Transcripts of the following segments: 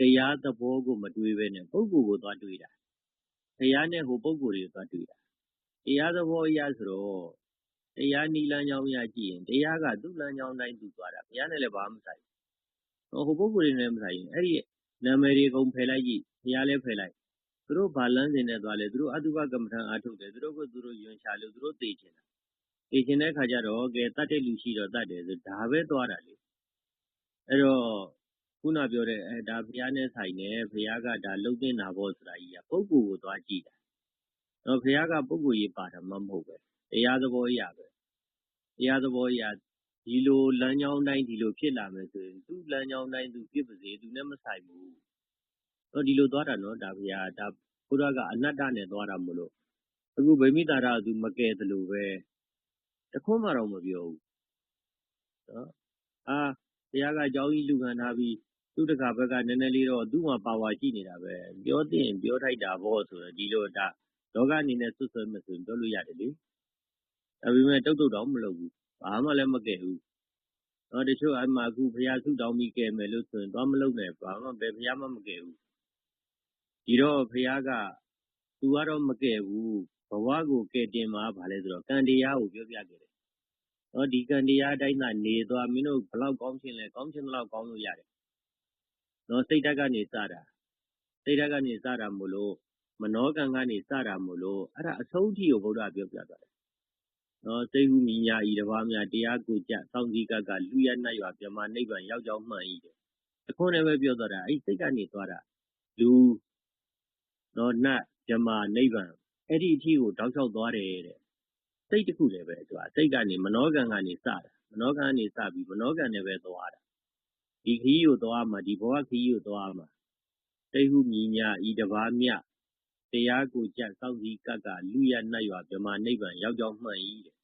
တရားသဘောကိုမတွေးဘဲနဲ့ပုဂ္ဂိုလ်ကိုသွားတွေးတာဘုရားနဲ့ဟိုပုဂ္ဂိုလ်တွေကိုသွားတွေးတာတရားသဘောအရဆိုတော့တရားနည်းလမ်းကြောင်းအရကြည့်ရင်တရားကသူ့လမ်းကြောင်းတိုင်းသူသွားတာဘုရားနဲ့လည်းဘာမှမဆိုင်ဘူးဟိုပုဂ္ဂိုလ်တွေနဲ့မဆိုင်ဘူးအဲ့ဒီနာမည်တွေအကုန်ဖယ်လိုက်ကြည့်ဘုရားလည်းဖယ်လိုက်သူတို့ဘာလမ်းစဉ်နဲ့သွားလဲသူတို့အတုပကမ္မထံအားထုတ်တယ်သူတို့ကိုသူတို့ယွန်ရှာလို့သူတို့သိချင်တာသိချင်တဲ့ခါကျတော့ကဲတတ်တဲ့လူရှိတော့တတ်တယ်ဆိုဒါပဲသွားတာလေအဲ့တော့ ခုနပြောတဲ့အဲဒါဘုရားနဲ့ဆိုင်တယ် ဘုရားက ဒါလုံတင်တာပေါ့ ဆိုတာကြီးက ပုဂ္ဂိုလ်ကိုသွားကြည့်တာတော့ဘုရားက ပုဂ္ဂိုလ်ရေးပါတာမှ မဟုတ်ပဲ တရားသဘောအရာပဲတရားသဘောအရာဒီလိုလမ်းကြောင်းတိုင်း ဒီလိုဖြစ်လာမယ်ဆိုရင် သူ့လမ်းကြောင်းတိုင်း သူဖြစ်ပါစေ သူနဲ့မဆိုင်ဘူးတော့ဒီလိုသွားတာနော် ဒါဘုရားဒါဘုရားက အနတ္တနဲ့သွားတာမလို့ အခု ဗိမိတာရသူမကယ်သလိုပဲ တခွန်းမှတော့မပြောဘူးနော်အာဘုရားက အကြောင်းကြီး လူခံထားပြီး သူတခါဘက်က နည်းနည်းလေးတော့ သူ့မှာ ပါဝါရှိနေတာပဲ ပြောတဲ့ပြောထိုက်တာပေါ့ဆိုတော့ဒီလိုဒါလောကအနေနဲ့ဆွဆွဲမယ်ဆိုရင် ပြောလို့ရတယ်လေ ဒါပေမဲ့ တုတ်တုတ်တော့မလုပ်ဘူး ဘာမှလည်း မကယ်ဘူးတော့တချို့အမှအခု ဘုရားဆုတောင်းပြီး ကယ်မယ်လို့ဆိုရင်တော့မလုပ်နဲ့ဘာမှပဲဘုရားမှ မကယ်ဘူး ဒီတော့ ဘုရားက သူကတော့ မကယ်ဘူး ဘဝကို ကယ်တင်မှာဗာလဲဆိုတော့ ကံတရားကို ပြောပြခဲ့တယ်တော့ဒီကံတရားအတိုင်းသာ နေသွား မင်းတို့ဘလောက် ကောင်းခြင်းလဲ ကောင်းခြင်းဘလောက် ကောင်းလို့ရတယ် နော်စိတ်ဓာတ်ကနေစတာစိတ်ဓာတ်ကနေစတာမို့လို့မနောကံကနေစတာမို့လို့အဲ့ဒါအဆုံးအထိကိုဘုရားပြောပြသွားတယ်နော်စိတ်ဟုမိညာဤတပါးများတရားကိုကြစောင့်ကြည့်ကကလူရနှက်ရွာပြမနိဗ္ဗာန်ရောက်ကြောင်းမှန်ဤတယ်အခွန်းလည်းပဲပြောသွားတာအဲ့စိတ်ကနေသွားတာလူနော်နတ်ပြမနိဗ္ဗာန်အဲ့ဒီအထိကိုတောက်လျှောက်သွားတယ်တဲ့စိတ်တစ်ခုလည်းပဲသူကစိတ်ကနေမနောကံကနေစတာမနောကံကနေစပြီးမနောကံနဲ့ပဲသွားတာ ဒီခီးကိုသွားမှာဒီဘဝခီးကိုသွားမှာစိတ်ဟုမြညာဤတပါးမြတရားကိုကြက်စောင့်စည်းကပ်ကလူရနှက်ရွာဗြဟ္မာနိဗ္ဗာန်ရောက်ကြောင်းမှန်၏တဲ့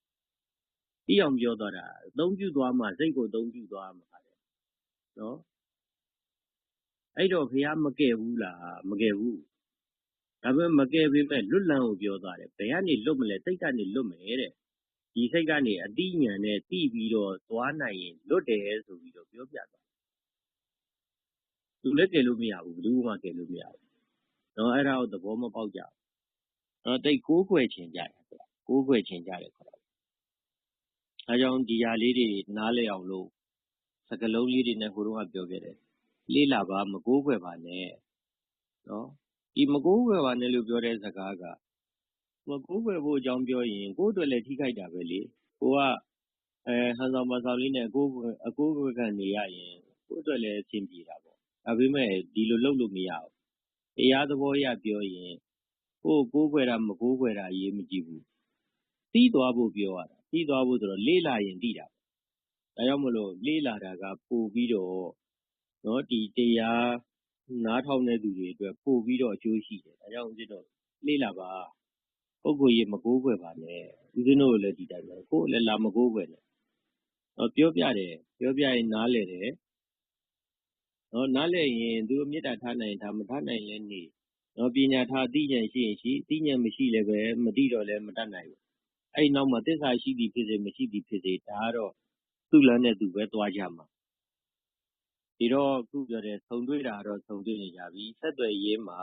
တိအောင်ပြောသွားတာအသုံးပြုသွားမှစိတ်ကိုအသုံးပြုသွားမှာတဲ့နော်အဲ့တော့ဘုရားမကယ်ဘူးလားမကယ်ဘူးဒါပေမဲ့မကယ်ပေမဲ့လွတ်လန်းကိုပြောသွားတယ်ဘယ်ကနေလွတ်မလဲစိတ်ကနေလွတ်မယ်တဲ့ဒီစိတ်ကနေအတိညာနဲ့တိပြီးတော့သွားနိုင်ရင်လွတ်တယ်ဆိုပြီးတော့ပြောပြ သွားသူလည်းကယ်လို့မရဘူးဘယ်သူမှကယ်လို့မရဘူးနော်အဲ့ဒါကိုသဘောမပေါက်ကြဘူးနော်တိတ်ကိုးကွယ်ခြင်းကြတယ်ကိုးကွယ်ခြင်းကြတယ်ခေါ်တာအဲကြောင့်ဒီဟာလေးတွေနားလည်အောင်လို့စကလုံးလေးတွေနဲ့ဟိုတုန်းကပြောခဲ့တယ်လေးလာပါမကိုးကွယ်ပါနဲ့နော်ဒီမကိုးကွယ်ပါနဲ့လို့ပြောတဲ့စကားကမကိုးကွယ်ဖို့အကြောင်းပြောရင်ကိုယ့်အတွက်လည်းထိခိုက်တာပဲလေကိုကအဲဟန်ဆောင်မဆောင်လေးနဲ့အကိုးအကိုးကွယ်ခံနေရရင်ကိုယ့်အတွက်လည်းအဆင်ပြေတာပေါ့ ဒါပေမဲ့ ဒီလိုလုပ်လို့ မရဘူး တရားသဘောအရ ပြောရင် ကိုယ်ကိုးကွယ်တာ မကိုးကွယ်တာ အရေးမကြီးဘူး သိသွားဖို့ ပြောရတာ သိသွားဖို့ဆိုတော့လေးလာရင် သိတာဒါကြောင့်မလို့ လေးလာတာက ပို့ပြီးတော့နော်ဒီတရား နားထောင်တဲ့သူတွေအတွက် ပို့ပြီးတော့ အကျိုးရှိတယ် ဒါကြောင့် ဦးဇင်းတို့ လေးလာပါ ပုဂ္ဂိုလ်ရေး မကိုးကွယ်ပါနဲ့ ဦးဇင်းတို့လည်း ဒီတိုင်းပဲ ကိုယ်လည်း လာမကိုးကွယ်နဲ့တော့ပြောပြတယ် ပြောပြရင် နားလေတယ် နော်နားလည်ရင် သူမေတ္တာထားနိုင်တာမထားနိုင်လဲနေနော်ပညာထားသိဉာဏ်ရှိရင်ရှိသိဉာဏ်မရှိလည်းပဲ မသိတော့လည်း မတတ်နိုင်ဘူး အဲ့နောက်မှာ သစ္စာရှိသည်ဖြစ်စေ မရှိသည်ဖြစ်စေ ဒါကတော့ သူ့လမ်းနဲ့သူပဲ သွားကြမှာ ဒီတော့ခုပြောတဲ့ ဆုံတွေ့တာတော့ ဆုံတွေ့နေကြပြီ ဆက်သွယ်ရေးမှာ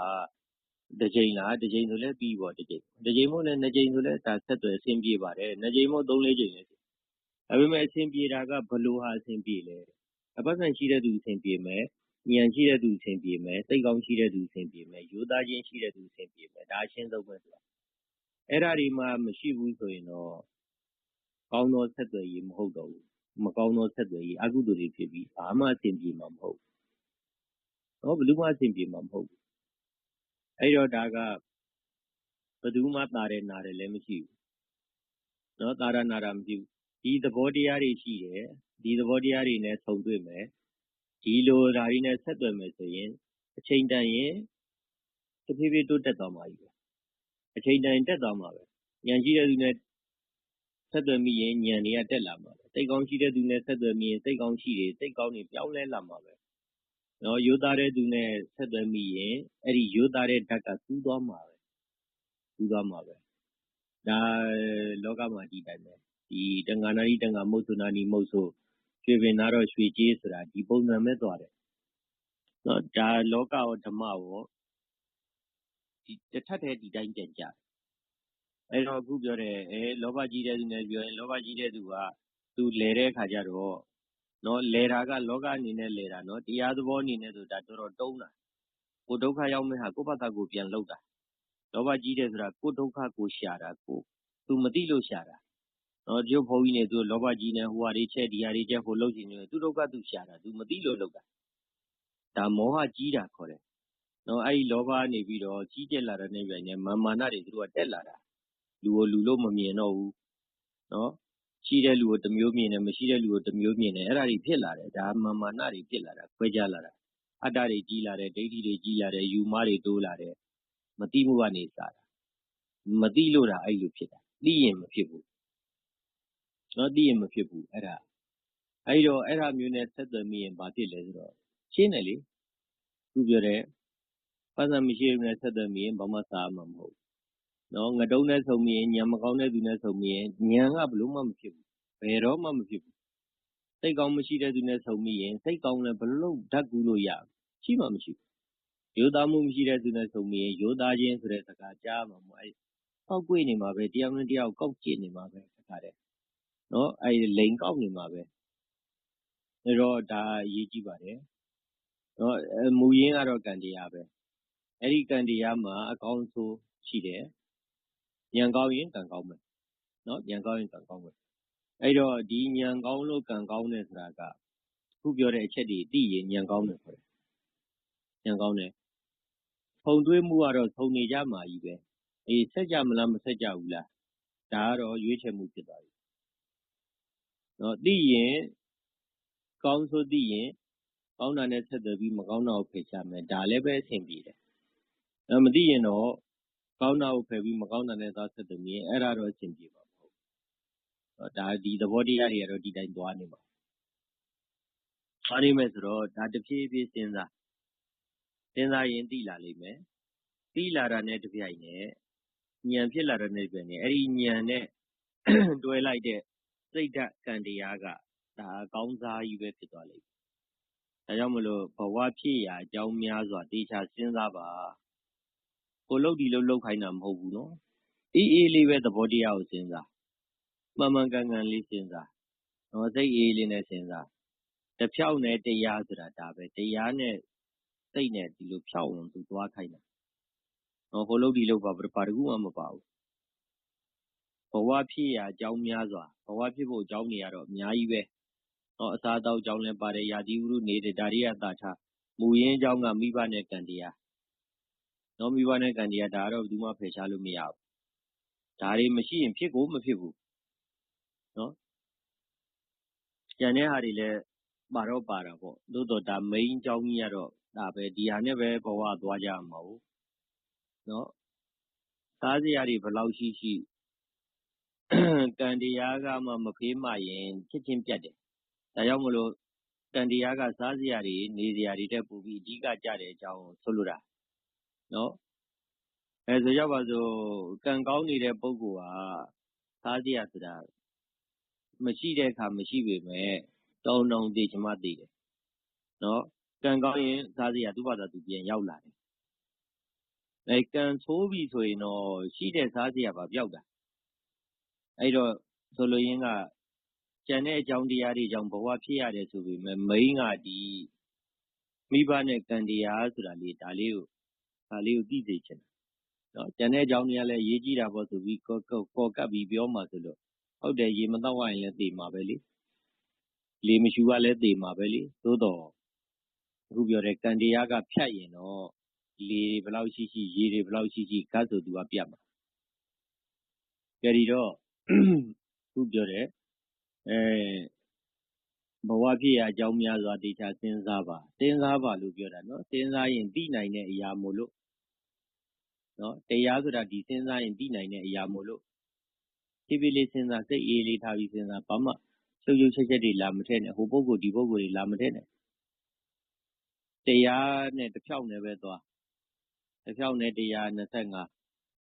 တစ်ချိန်လားတစ်ချိန်ဆိုလဲပြီးပေါ့တစ်ချိန်တစ်ချိန်မို့လဲနှစ်ချိန်ဆိုလဲဒါဆက်သွယ် အဆင်ပြေပါတယ် နှစ်ချိန်မို့သုံးလေးချိန်လဲဒါပေမဲ့ အဆင်ပြေတာကဘလို့ဟာ အဆင်ပြေလဲအ ပတ်စံရှိတဲ့သူ အဆင်ပြေမယ် ဉာဏ်ရှိတဲ့သူ အဆင်ပြေမယ် စိတ်ကောင်းရှိတဲ့သူ အဆင်ပြေမယ်ယူသားခြင်းရှိတဲ့သူ အဆင်ပြေမယ် ဒါအရှင်းဆုံးပဲဆိုတာ အဲ့ဒါဒီမှ မရှိဘူးဆိုရင်တော့ ကောင်းသောဆက်သွယ်ရေး မဟုတ်တော့ဘူး မကောင်းသော ဆက်သွယ်ရေး အကုသိုလ်တွေဖြစ်ပြီး ဘာမှအဆင်ပြေမှာ မဟုတ်ဘူးတော့ဘယ်သူမှ အဆင်ပြေမှာ မဟုတ်ဘူး အဲ့တော့ ဒါက ဘယ်သူမှတာတယ် နာတယ်လည်း မရှိဘူးနော်တာရနာတာ မရှိဘူး ဒီသဘောတရားတွေရှိတယ်ဒီသဘောတရားတွေနဲ့ဆုံတွေ့မယ်ဒီလိုဓာရီနဲ့ဆက်သွယ်မယ်ဆိုရင်အချိန်တန်ရင်တဖြည်းဖြည်းတိုးတက်သွားမှာကြီးပဲအချိန်တန်တက်သွားမှာပဲဉာဏ်ရှိတဲ့သူနဲ့ဆက်သွယ်မိရင်ဉာဏ်တွေကတက်လာမှာပဲစိတ်ကောင်းရှိတဲ့သူနဲ့ဆက်သွယ်မိရင်စိတ်ကောင်းရှိတယ်စိတ်ကောင်းတွေပြောင်းလဲလာမှာပဲနော်ရိုးသားတဲ့သူနဲ့ဆက်သွယ်မိရင်အဲ့ဒီရိုးသားတဲ့ဓာတ်ကကူးသွားမှာပဲကူးသွားမှာပဲဒါလောကမှာဒီတိုင်းပဲဒီ တန်ဃာနာရီတန်ဃာမုတ်ဆုနာနီမုတ်ဆိုရွှေပင်သားတော့ရွှေကြေးဆိုတာဒီပုံစံပဲသွားတယ်နော်ဒါလောကရောဓမ္မရောဒီတစ်ထပ်တည်းဒီတိုင်းပြန်ကြတယ်အဲ့တော့အခုပြောတယ်အဲလောဘကြီးတဲ့သူနဲ့ပြောရင်လောဘကြီးတဲ့သူကသူလဲတဲ့ခါကျတော့နော်လဲတာကလောကအနေနဲ့လဲတာနော်တရားသဘောအနေနဲ့ဆိုဒါတော်တော်တုံးတာကိုဒုက္ခရောက်မဲ့ဟာကိုယ့်ဘာသာကိုပြန်လှုပ်တာလောဘကြီးတဲ့ဆိုတာကိုဒုက္ခကိုရှာတာကိုသူမသိလို့ရှာတာ နော်ကျုပ်ဘုန်းကြီးနေသူလောဘကြီးနေဟိုဟာတွေချက် ဒီဟာတွေချက် ဟိုလှုပ်ချင်နေသူဒုက္ခသူရှာတာ သူမသိလို့လှုပ်တာ ဒါမောဟကြီးတာခေါ်တယ်နော်အဲ့ဒီလောဘနေပြီးတော့ ကြီးကျက်လာတဲ့နေပြန်နဲ့မာမာနတွေ သူတို့က တက်လာတာ လူကို လူလို့မမြင်တော့ဘူးနော်ရှိတဲ့လူကိုတစ်မျိုးမြင်တယ် မရှိတဲ့လူကိုတစ်မျိုးမြင်တယ် အဲ့ဒါတွေဖြစ်လာတယ် ဒါမာမာနတွေ ဖြစ်လာတာ ခွဲခြားလာတာ အတ္တတွေ ကြီးလာတယ် ဒိဋ္ဌိတွေ ကြီးလာတယ်ယူမတွေ တိုးလာတယ်မတိမှုကနေစားတာမတိလို့တာအဲ့လိုဖြစ်တာ သိရင်မဖြစ်ဘူး နော်သိရင်မဖြစ်ဘူးအဲ့ဒါအဲ့တော့အဲ့ဒါမျိုးနဲ့ဆက်သွယ်မိရင်ဘာဖြစ်လဲဆိုတော့ရှင်းတယ်လေသူပြောတယ်ပတ်စံမရှိဘူးနဲ့ဆက်သွယ်မိရင်ဘာမှစားမှာမဟုတ်နော်ငတုံးနဲ့ဆုံမိရင်ညံမကောင်းတဲ့သူနဲ့ဆုံမိရင်ညံကဘလို့မှမဖြစ်ဘူးဘယ်တော့မှမဖြစ်ဘူးစိတ်ကောင်းမရှိတဲ့သူနဲ့ဆုံမိရင်စိတ်ကောင်းလည်းဘလို့ဓာတ်ကူးလို့ရရှိမှမရှိဘူးရိုးသားမှုမရှိတဲ့သူနဲ့ဆုံမိရင်ရိုးသားခြင်းဆိုတဲ့စကားကြားမှာမဟုတ်အဲပောက်ကွေ့နေမှာပဲတယောက်နဲ့တယောက်ကောက်ကျစ်နေမှာပဲတခါတည်းနော်အဲ လိန်ကောက်နေမှာပဲ အဲတော့ ဒါအရေးကြီးပါတယ်နော်မူရင်းကတော့ ကံတရားပဲ အဲ့ဒီကံတရားမှာ အကောင်းဆိုးရှိတယ်ဉာဏ်ကောင်းရင်ကံကောင်းမယ်နော်ဉာဏ်ကောင်းရင် ကံကောင်းမယ် အဲ့တော့ ဒီဉာဏ်ကောင်းလို့ ကံကောင်းတယ်ဆိုတာကခုပြောတဲ့အချက်တွေသိရင် ဉာဏ်ကောင်းတယ်ခေါ်တယ်ဉာဏ်ကောင်းတယ်ဖုံတွေးမှုကတော့ဖုံနေကြမှာကြီးပဲအေးဆက်ကြမလား မဆက်ကြဘူးလား ဒါကတော့ ရွေးချယ်မှုဖြစ်သွားပြီ နော်သိရင်ကောင်းဆိုသိရင်ကောင်းတာနဲ့ဆက်သွယ်ပြီးမကောင်းတာကိုဖယ်ရှားမယ်ဒါလည်းပဲအဆင်ပြေတယ်အဲမသိရင်တော့ကောင်းတာကိုဖယ်ပြီးမကောင်းတာနဲ့သွားဆက်သွယ်မြင်အဲ့ဒါတော့အဆင်ပြေပါမဟုတ်ဒါဒီသဘောတရားတွေကတော့ဒီတိုင်းသွားနေမှာသွားနေမယ်ဆိုတော့ဒါတဖြည်းဖြည်းစဉ်းစားစဉ်းစားရင်သိလာလိမ့်မယ်သိလာတာနဲ့တပြိုင်နက်ဉာဏ်ဖြစ်လာတဲ့နေ့ပဲနေအဲ့ဒီဉာဏ်နဲ့တွဲလိုက်တဲ့ စိတ်ဓာတ်ကံတရားက ဒါကောင်းစားကြီးပဲ ဖြစ်သွားလိမ့်မယ်ဒါကြောင့်မလို့ဘဝဖြစ်ရာအကြောင်းများစွာတေချာစဉ်းစားပါကိုလှုပ်ဒီလှုပ်လှုပ်ခိုင်းတာမဟုတ်ဘူးနော်အေးအေးလေးပဲသဘောတရားကိုစဉ်းစားမှန်မှန်ကန်ကန်လေးစဉ်းစားနော်စိတ်အေးလေးနဲ့စဉ်းစားတဖြောက်နဲ့တရားဆိုတာဒါပဲတရားနဲ့စိတ်နဲ့ဒီလိုဖြောက်အောင်သူသွားခိုင်းတာနော်ဟိုလှုပ်ဒီလှုပ်ပါဘာတကူမှမပါဘူး ဘဝဖြစ်ရာ အကြောင်းများစွာ ဘဝဖြစ်ဖို့ အကြောင်းတွေကတော့ အများကြီးပဲနော်အစားအသောက်အကြောင်းလည်းပါတယ်ယာတိဝုရုနေတဲ့ဒါတွေကသာထား မူရင်းအကြောင်းက မိဘနဲ့ ကံတရားနော်မိဘနဲ့ ကံတရား ဒါကတော့ ဘယ်သူမှ ဖယ်ရှားလို့ မရဘူး ဒါတွေမရှိရင် ဖြစ်ကို မဖြစ်ဘူးနော်ကျန်တဲ့ဟာတွေလည်း ပါတော့ပါတာပေါ့ သို့တော့ဒါ main အကြောင်းကြီးကတော့ ဒါပဲ ဒီဟာနဲ့ပဲ ဘဝသွားကြမှာဟုတ်နော်စားစရာတွေ ဘယ်လောက်ရှိရှိ ကံတရားကမှ မဖေးမှရင် ချက်ချင်းပြတ်တယ် ဒါကြောင့်မလို့ ကံတရားက စားစရာတွေ နေစရာတွေတက်ပူပြီး အဓိကကြတဲ့အကြောင်းကို ဆိုလိုတာနော်အဲဆိုကြပါစို့ ကံကောင်းနေတဲ့ ပုဂ္ဂိုလ်ဟာ စားစရာဆိုတာ မရှိတဲ့အခါ မရှိပေမဲ့တောင်းတောင်းသိချင်မှသိတယ်နော်ကံကောင်းရင် စားစရာ သူ့ဘာသာသူ ပြန်ရောက်လာတယ်အဲကံဆိုးပြီဆိုရင်တော့ ရှိတဲ့စားစရာပါပြောက်တာ အဲ့တော့ ဆိုလိုရင်းက ကျန်တဲ့အကြောင်းတရားတွေကြောင့် ဘဝဖြစ်ရတယ်ဆိုပေမဲ့မိန်းကဒီမိဘနဲ့ ကံတရားဆိုတာလေး ဒါလေးကိုဒါလေးကိုသိစေချင်တယ်နော်ကျန်တဲ့အကြောင်းတွေကလည်းရေးကြည့်တာပေါ့ဆိုပြီး ကောကောကပ်ပြီး ပြောမှဆိုလို့ ဟုတ်တယ် ရေမတော့ဝရင်လည်းသိမှာပဲလေ လေမရှူကလည်းသိမှာပဲလေ သို့တော့အခုပြောတဲ့ ကံတရားက ဖြတ်ရင်တော့ လေတွေ ဘယ်လောက်ရှိရှိ ရေတွေ ဘယ်လောက်ရှိရှိဂတ်ဆို သူက ပြတ်မှာကြရီတော့ ခုပြောတဲ့အဲဘဝဖြစ်ရာအကြောင်းများစွာတေချာစဉ်းစားပါ စဉ်းစားပါလို့ ပြောတာနော် စဉ်းစားရင် သိနိုင်တဲ့အရာမို့လို့နော်တရားဆိုတာဒီစဉ်းစားရင် သိနိုင်တဲ့အရာမို့လို့ ဖြည်းဖြည်းလေးစဉ်းစား စိတ်အေးလေးထားပြီး စဉ်းစား ဘာမှ ရှုပ်ရှုပ်ချက်ချက်တွေ လာမထည့်နဲ့ ဟိုပုဂ္ဂိုလ် ဒီပုဂ္ဂိုလ်တွေ လာမထည့်နဲ့ တရားနဲ့တစ်ဖြောက်နဲ့ပဲသွားတစ်ဖြောက်နဲ့တရား25